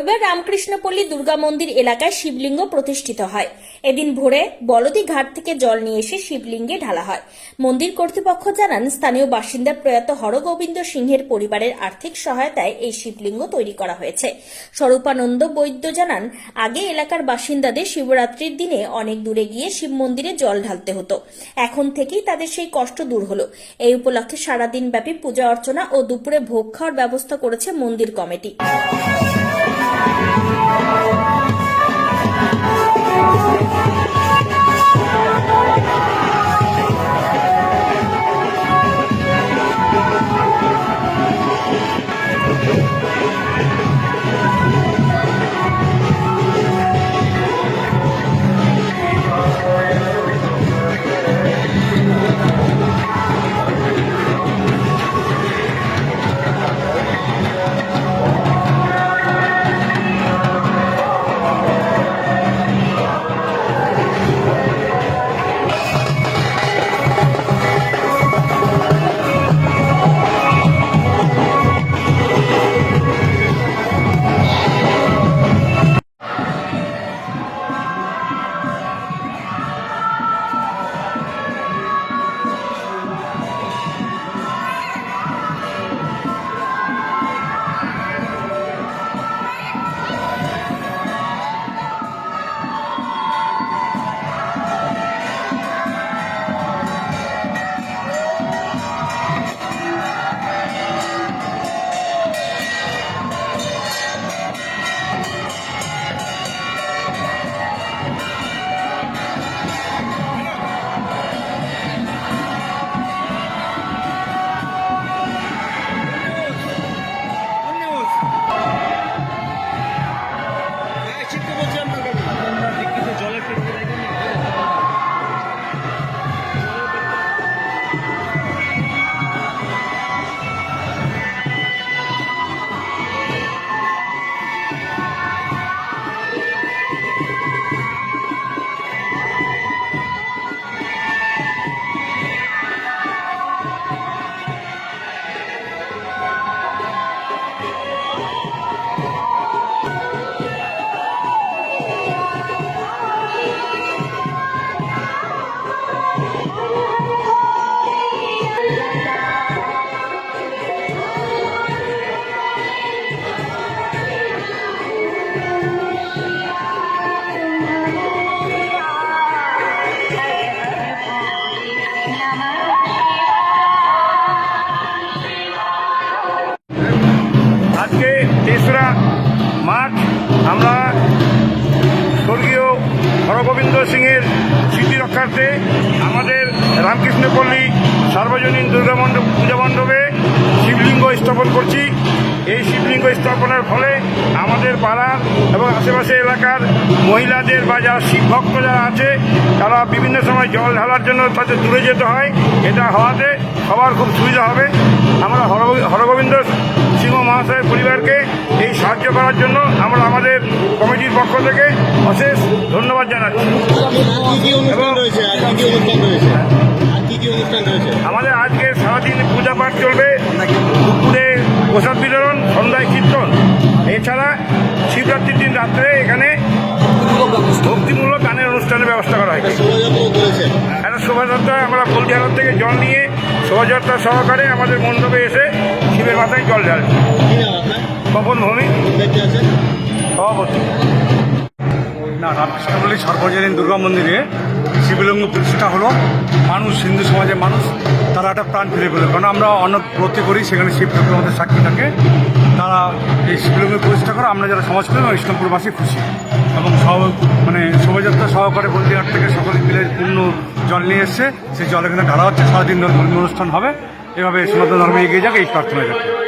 রামকৃষ্ণপল্লী দুর্গা মন্দির এলাকায় শিবলিঙ্গ প্রতিষ্ঠিত হয়। এদিন ভোরে বলদি ঘাট থেকে জল নিয়ে এসে শিবলিঙ্গে ঢালা হয়। মন্দির কর্তৃপক্ষ জানান, স্থানীয় বাসিন্দা প্রয়াত হরগোবিন্দ সিংহের পরিবারের আর্থিক সহায়তায় এই শিবলিঙ্গ তৈরি করা হয়েছে। স্বরূপানন্দ বৈদ্য জানান, আগে এলাকার বাসিন্দাদের শিবরাত্রির দিনে অনেক দূরে গিয়ে শিব মন্দিরে জল ঢালতে হতো। এখন থেকেই তাদের সেই কষ্ট দূর হলো। এই উপলক্ষে সারাদিন ব্যাপী পূজা অর্চনা ও দুপুরে ভোগ খাওয়ার ব্যবস্থা করেছে মন্দির কমিটি। আজকে তেসরা মাঠ, আমরা স্বর্গীয় হরগোবিন্দ সিংয়ের স্মৃতি রক্ষার্থে আমাদের রামকৃষ্ণপল্লী সার্বজনীন দুর্গা মণ্ডপ পূজা মণ্ডপে শিবলিঙ্গ স্থাপন করছি। এই শিবলিঙ্গ স্থাপনের ফলে আমাদের পাড়ার এবং আশেপাশে এলাকার মহিলাদের বা যারা ভক্ত যারা আছে, তারা বিভিন্ন সময় জল ঢালার জন্য তাদের দূরে যেতে হয়। এটা হওয়াতে সবার খুব সুবিধা হবে। আমরা হরগোবিন্দ সিংহ মহাশয়ের পরিবারকে এই সাহায্য করার জন্য আমরা আমাদের কমিটির পক্ষ থেকে অশেষ ধন্যবাদ জানাচ্ছি। আমাদের আজকে সারাদিন পূজা পাঠ চলবে। দুপুরে প্রসাদ বিতরণ ভক্তিমূলক গানের অনুষ্ঠানের ব্যবস্থা করা করেছে একটা শোভাযাত্রায় আমরা বলদিহার থেকে জল নিয়ে শোভাযাত্রা সহকারে আমাদের মণ্ডপে এসে শিবের মাথায় জল ঢাল কি নাম আপনার তপন ভূমি সভাপতি। না রামকৃষ্ণপল্লী সর্বজনীন দুর্গা মন্দিরে শিবলিঙ্গ প্রতিষ্ঠা হলো। মানুষ, হিন্দু সমাজের মানুষ, তারা একটা প্রাণ ফিরে পেল। কারণ আমরা অনেক ব্রতি করি, সেখানে শিব ঠাকুর আমাদের সাক্ষী থাকে। তারা এই শিবলিঙ্গ প্রতিষ্ঠা করে আমরা যারা সমাজপ্রেমী এবং ইসলামপুরবাসী খুশি। এবং সহ মানে শোভাযাত্রা সহকারে বন্দিহাট থেকে সকলে মিলে পূর্ণ জল নিয়ে এসছে। সেই জল এখানে ঢালা হচ্ছে। সারাদিন ধরে ধর্মীয় অনুষ্ঠান হবে। এভাবে সনাতন ধর্মে এগিয়ে যাক, এই প্রার্থনা যাকে